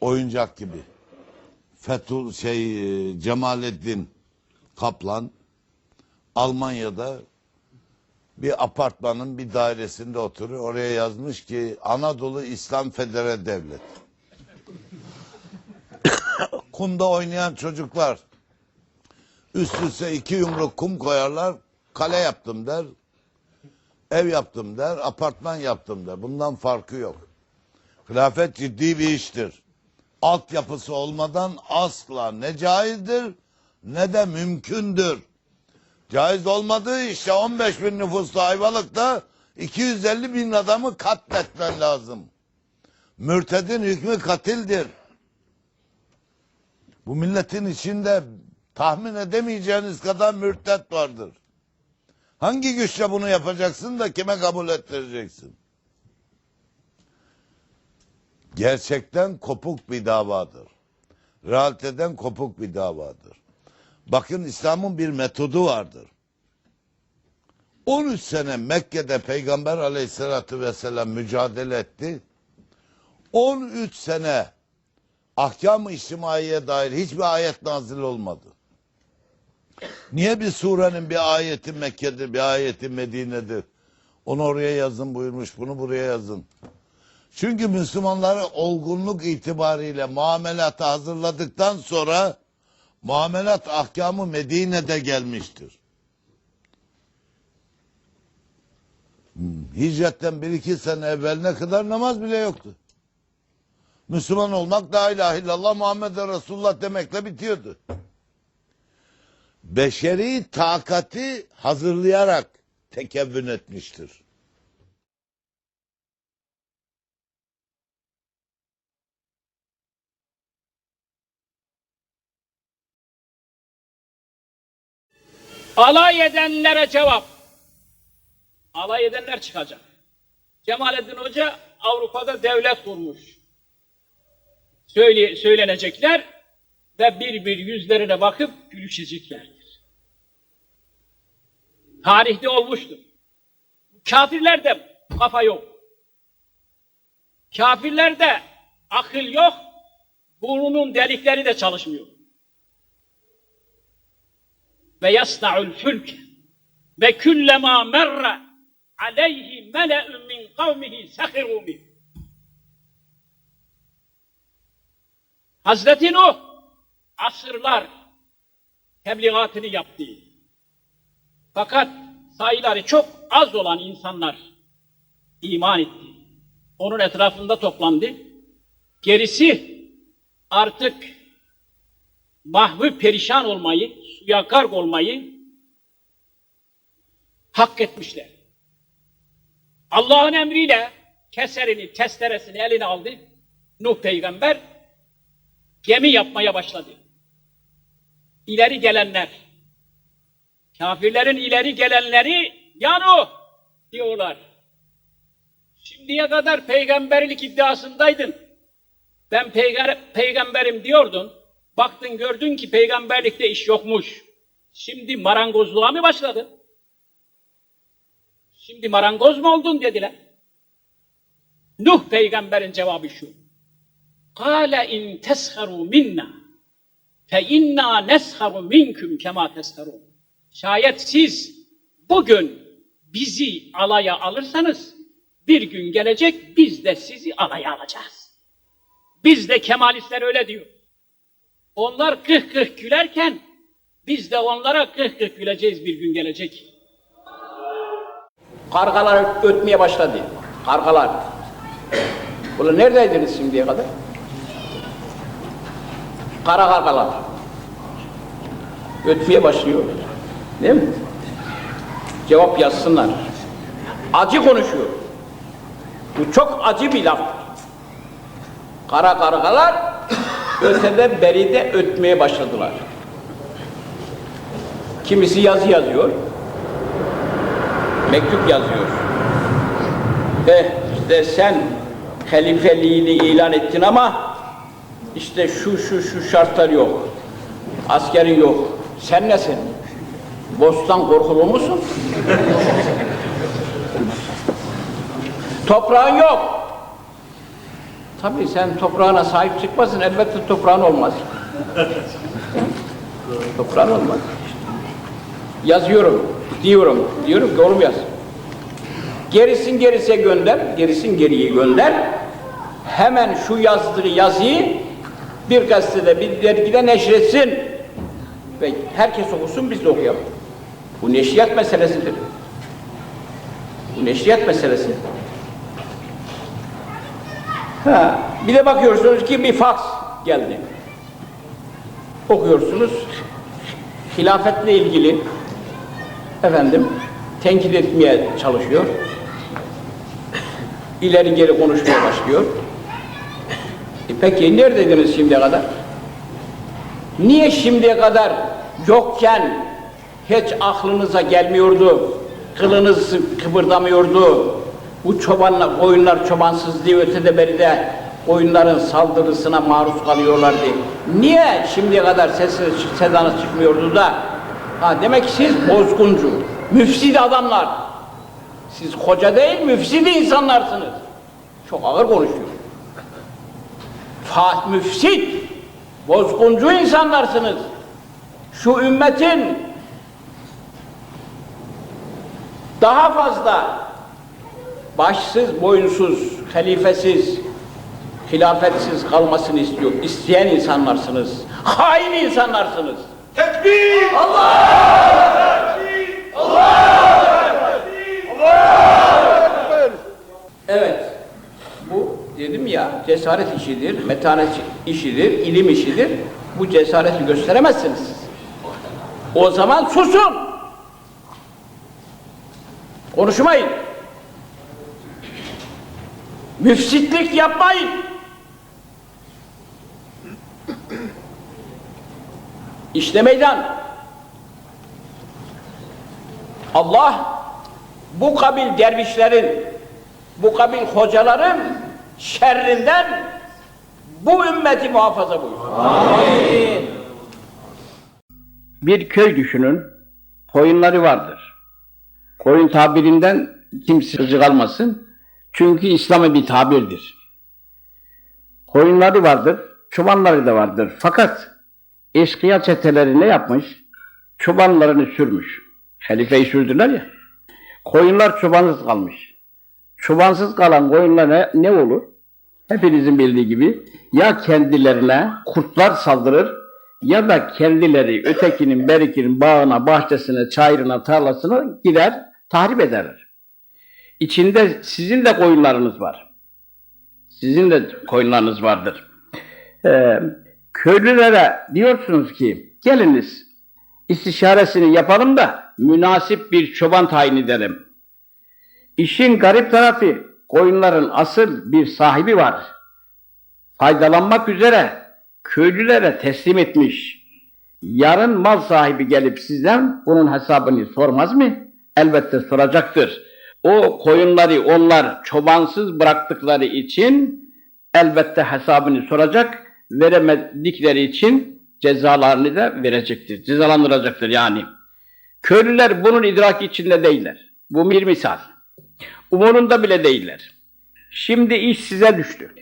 oyuncak gibi. Fethul şey e, Cemalettin Kaplan Almanya'da bir apartmanın bir dairesinde oturuyor. Oraya yazmış ki Anadolu İslam Federe Devlet. Kumda oynayan çocuklar üst üste iki yumruk kum koyarlar. Kale yaptım der. Ev yaptım der. Apartman yaptım der. Bundan farkı yok. Hilafet ciddi bir iştir. Altyapısı olmadan asla ne caizdir ne de mümkündür. Caiz olmadığı işte 15 bin nüfuslu Ayvalık'ta 250 bin adamı katletmen lazım. Mürtedin hükmü katildir. Bu milletin içinde tahmin edemeyeceğiniz kadar mürtet vardır. Hangi güçle bunu yapacaksın da kime kabul ettireceksin? Gerçekten kopuk bir davadır. Realiteden kopuk bir davadır. Bakın İslam'ın bir metodu vardır. 13 sene Mekke'de Peygamber aleyhissalatü vesselam mücadele etti. 13 sene ahkam-ı içtimaiye dair hiçbir ayet nazil olmadı. Niye bir surenin bir ayeti Mekke'de bir ayeti Medine'dir? Onu oraya yazın buyurmuş, bunu buraya yazın. Çünkü Müslümanları olgunluk itibariyle muamelata hazırladıktan sonra muamelat ahkamı Medine'de gelmiştir. Hmm, Hicretten bir iki sene evveline kadar namaz bile yoktu. Müslüman olmak la ilahe illallah Muhammed Resulullah demekle bitiyordu. Beşeri takati hazırlayarak tekevvün etmiştir. Alay edenlere cevap. Alay edenler çıkacak. Cemalettin Hoca Avrupa'da devlet kurmuş. Söyle, söylenecekler ve bir bir yüzlerine bakıp gülüşeceklerdir. Tarihte olmuştur. Kafirlerde kafa yok. Kafirlerde akıl yok. Burnunun delikleri de çalışmıyor. Ve yasna'ul fulk ve kullama merra aleyhi mele'un min kavmihi sahiru min. Hazreti Nuh asırlar tebliğatını yaptı. Fakat sayıları çok az olan insanlar iman etti. Onun etrafında toplandı. Gerisi artık mahvü perişan olmayı, suya gark olmayı hak etmişler. Allah'ın emriyle keserini, testeresini eline aldı. Nuh peygamber gemi yapmaya başladı. İleri gelenler, kafirlerin ileri gelenleri ya Nuh diyorlar. Şimdiye kadar peygamberlik iddiasındaydın. Ben peygamberim diyordun. Baktın gördün ki peygamberlikte iş yokmuş. Şimdi marangozluğa mı başladın? Şimdi marangoz mu oldun dediler. Nuh peygamberin cevabı şu. Kale in tesharu minna fe inna nesharu minkum kema tesharun. Şayet siz bugün bizi alaya alırsanız bir gün gelecek biz de sizi alaya alacağız. Biz de kemalistler öyle diyor. Onlar kıh kıh gülerken biz de onlara kıh kıh güleceğiz bir gün gelecek. Kargalar ötmeye başladı. Kargalar. Ulan neredeydiniz şimdiye kadar? Kara kargalar. Ötmeye başlıyor. Değil mi? Cevap yazsınlar. Acı konuşuyor. Bu çok acı bir laf. Kara kargalar ötede beride ötmeye başladılar. Kimisi yazı yazıyor, mektup yazıyor. Ve işte sen halifeliğini ilan ettin ama işte şu şu şu şartlar yok. Askerin yok. Sen nesin? Bostan korkulu musun? Toprağın yok. Tabii sen toprağına sahip çıkmasın, elbette toprağın olmaz. toprağın olmaz. Yazıyorum, diyorum, diyorum ki oğlum yaz. Gerisin gerise gönder, gerisin geriye gönder. Hemen şu yazdığı yazıyı bir gazetede, bir dergide neşretsin. Ve herkes okusun, biz de okuyalım. Bu neşriyat meselesidir. Bu neşriyat meselesi. Ha, bir de bakıyorsunuz ki bir faks geldi. Okuyorsunuz. Hilafetle ilgili efendim tenkit etmeye çalışıyor. İleri geri konuşmaya başlıyor. E peki neredeydiniz şimdiye kadar? Niye şimdiye kadar yokken hiç aklınıza gelmiyordu, kılınız kıpırdamıyordu, bu çobanla koyunlar çobansız diye ötede beri de koyunların saldırısına maruz kalıyorlardı. Niye şimdiye kadar sesiniz, sedanız çıkmıyordu da? Ha, demek ki siz bozguncu, müfsid adamlar. Siz koca değil, müfsid insanlarsınız. Çok ağır konuşuyor. Fa müfsid, bozguncu insanlarsınız. Şu ümmetin daha fazla başsız, boyunsuz, halifesiz, hilafetsiz kalmasını istiyor. İsteyen insanlarsınız. Hain insanlarsınız. Evet. Bu dedim ya cesaret işidir, metanet işidir, ilim işidir. Bu cesareti gösteremezsiniz. O zaman susun. Konuşmayın. Müfsitlik yapmayın. İşte meydan. Allah bu kabil dervişlerin, bu kabil hocaların şerrinden bu ümmeti muhafaza buyursun. Bir köy düşünün, koyunları vardır. Koyun tabirinden kimse gıcık almasın. Çünkü İslam'a bir tabirdir. Koyunları vardır, çobanları da vardır. Fakat eşkıya çeteleri ne yapmış? Çobanlarını sürmüş. Halifeyi sürdüler ya. Koyunlar çobansız kalmış. Çobansız kalan koyunlar ne, ne olur? Hepinizin bildiği gibi ya kendilerine kurtlar saldırır ya da kendileri ötekinin, berikinin bağına, bahçesine, çayırına, tarlasına gider, tahrip ederler. İçinde sizin de koyunlarınız var. Sizin de koyunlarınız vardır. Ee, köylülere diyorsunuz ki geliniz istişaresini yapalım da münasip bir çoban tayin edelim. İşin garip tarafı koyunların asıl bir sahibi var. Faydalanmak üzere köylülere teslim etmiş. Yarın mal sahibi gelip sizden bunun hesabını sormaz mı? Elbette soracaktır. O koyunları onlar çobansız bıraktıkları için elbette hesabını soracak. Veremedikleri için cezalarını da verecektir. Cezalandıracaktır yani. Köylüler bunun idraki içinde değiller. Bu bir misal. Umurunda bile değiller. Şimdi iş size düştü.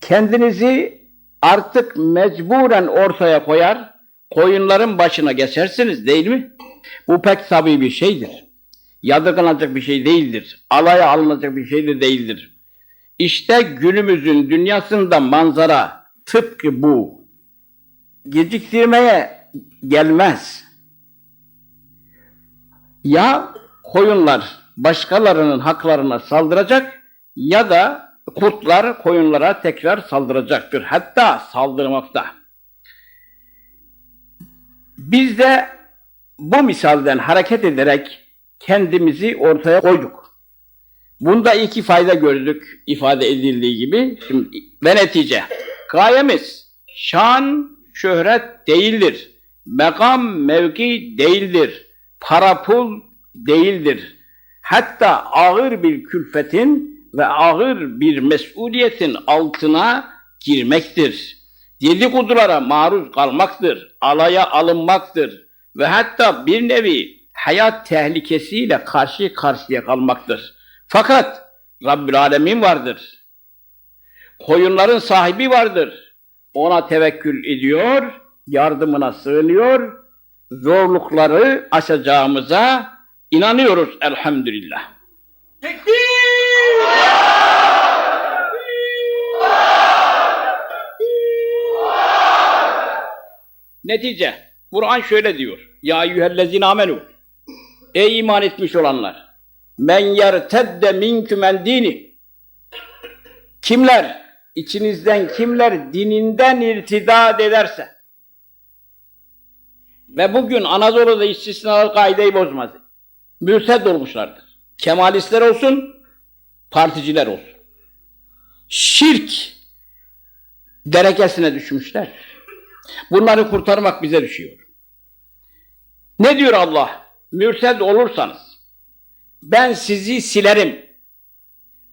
Kendinizi artık mecburen ortaya koyar, koyunların başına geçersiniz değil mi? Bu pek tabii bir şeydir. Yadırganacak bir şey değildir. Alaya alınacak bir şey de değildir. İşte günümüzün dünyasında manzara tıpkı bu. Geciktirmeye gelmez. Ya koyunlar başkalarının haklarına saldıracak ya da kurtlar koyunlara tekrar saldıracaktır. Hatta saldırmakta. Biz de bu misalden hareket ederek kendimizi ortaya koyduk. Bunda iki fayda gördük ifade edildiği gibi. Şimdi, ve netice. Gayemiz şan, şöhret değildir. Makam, mevki değildir. Para, pul değildir. Hatta ağır bir külfetin ve ağır bir mesuliyetin altına girmektir. Dedikodulara maruz kalmaktır. Alaya alınmaktır. Ve hatta bir nevi hayat tehlikesiyle karşı karşıya kalmaktır. Fakat Rabbül Alemin vardır. koyunların sahibi vardır. Ona tevekkül ediyor, yardımına sığınıyor, zorlukları aşacağımıza inanıyoruz elhamdülillah. Netice, Kur'an şöyle diyor. Ya eyyühellezine amenu. Ey iman etmiş olanlar. Men yertedde minkümen dini. Kimler, içinizden kimler dininden irtidad ederse ve bugün Anadolu'da istisnalar kaideyi bozmaz. Mürted olmuşlardır. Kemalistler olsun, particiler olsun. Şirk derekesine düşmüşler. Bunları kurtarmak bize düşüyor. Ne diyor Allah? Mürted olursanız ben sizi silerim.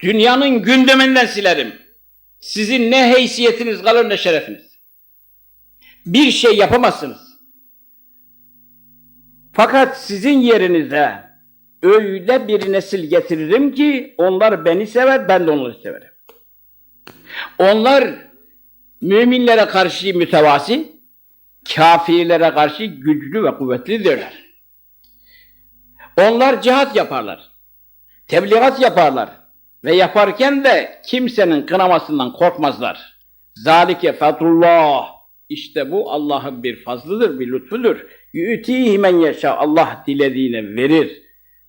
Dünyanın gündeminden silerim. Sizin ne heysiyetiniz kalır ne şerefiniz. Bir şey yapamazsınız. Fakat sizin yerinize öyle bir nesil getiririm ki onlar beni sever, ben de onları severim. Onlar müminlere karşı mütevasi, kafirlere karşı güçlü ve kuvvetlidirler. Onlar cihat yaparlar, tebliğat yaparlar ve yaparken de kimsenin kınamasından korkmazlar. Zalike fadlullah. İşte bu Allah'ın bir fazlıdır, bir lütfudur. Yü'tihi men yeşâ. Allah dilediğine verir.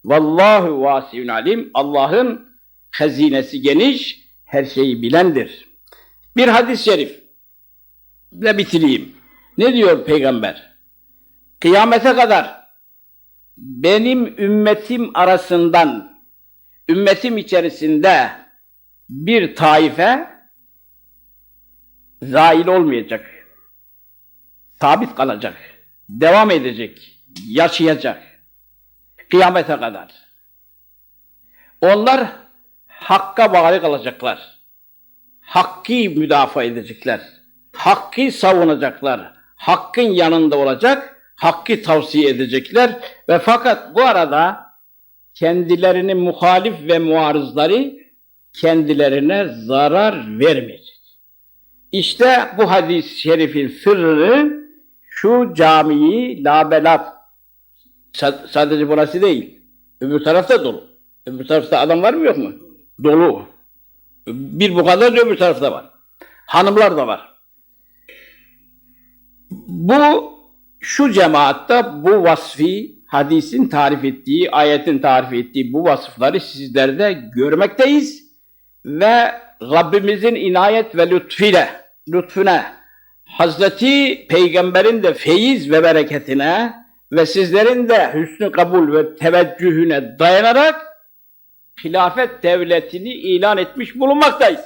Vallahu vasiun alim. Allah'ın hazinesi geniş, her şeyi bilendir. Bir hadis-i şerif ile bitireyim. Ne diyor peygamber? Kıyamete kadar benim ümmetim arasından ümmetim içerisinde bir taife zail olmayacak. Sabit kalacak. Devam edecek. Yaşayacak. Kıyamete kadar. Onlar hakka bağlı kalacaklar. Hakkı müdafaa edecekler. Hakkı savunacaklar. Hakkın yanında olacak. Hakkı tavsiye edecekler. Ve fakat bu arada kendilerini muhalif ve muarızları kendilerine zarar vermeyecek. İşte bu hadis-i şerifin sırrı şu camiyi labelat Sa- sadece burası değil. Öbür tarafta dolu. Öbür tarafta adam var mı yok mu? Dolu. Bir bu kadar da öbür tarafta var. Hanımlar da var. Bu şu cemaatta bu vasfi hadisin tarif ettiği, ayetin tarif ettiği bu vasıfları sizlerde görmekteyiz ve Rabbimizin inayet ve lütfüyle, lütfüne, Hazreti Peygamber'in de feyiz ve bereketine ve sizlerin de hüsnü kabul ve teveccühüne dayanarak hilafet devletini ilan etmiş bulunmaktayız.